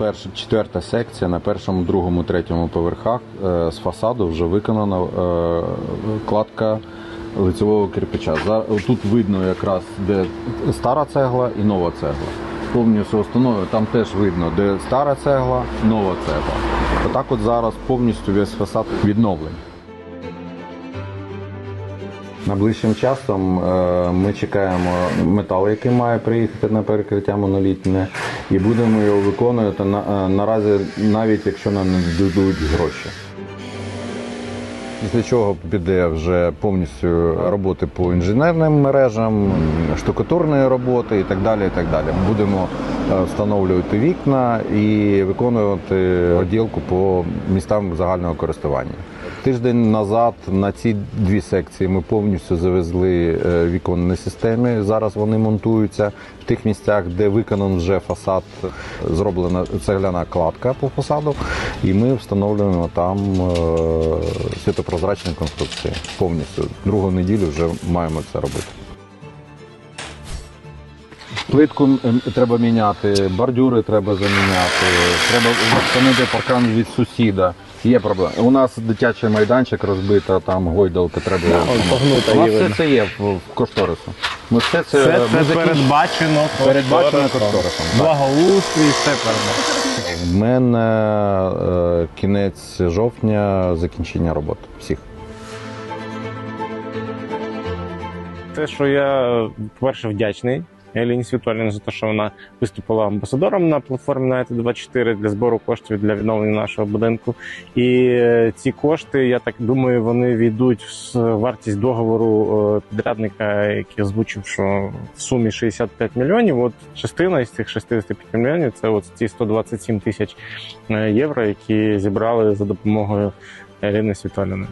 Перша четверта секція на першому, другому, третьому поверхах е, з фасаду вже виконана е, кладка лицевого кирпича. Тут видно якраз де стара цегла і нова цегла. Повністю установою там теж видно, де стара цегла, нова цегла. Отак, от зараз повністю весь фасад відновлений. Найближчим часом е, ми чекаємо метал, який має приїхати на перекриття монолітне, і будемо його виконувати е, наразі, навіть якщо нам не дадуть гроші. Після чого піде вже повністю роботи по інженерним мережам, штукатурної роботи і так далі. І так далі. Будемо е, встановлювати вікна і виконувати оділку по містам загального користування. Тиждень назад на ці дві секції ми повністю завезли е, віконні системи. Зараз вони монтуються в тих місцях, де виконаний вже фасад, зроблена цегляна кладка по фасаду, і ми встановлюємо там е, світопрозрачні конструкції повністю. Другу неділю вже маємо це робити. Плитку треба міняти, бордюри треба заміняти, треба встановити паркан від сусіда. Є проблема. У нас дитячий майданчик розбито, там гойдалка треба. погнута У нас все це є в, в кошторису. Ми все це, Все ми це передбачено. передбачено кошторисом. Благоустрій, все передбачено. В мене е, кінець жовтня закінчення роботи всіх. Те, що я, по-перше, вдячний Еліні Світоліні за те, що вона виступила амбасадором на платформі Найти 24 для збору коштів для відновлення нашого будинку. І е, ці кошти, я так думаю, вони війдуть в вартість договору е, підрядника, який озвучив, що в сумі 65 мільйонів. От частина із цих 65 мільйонів це от ці 127 тисяч е, євро, які зібрали за допомогою Еліни Світоліної.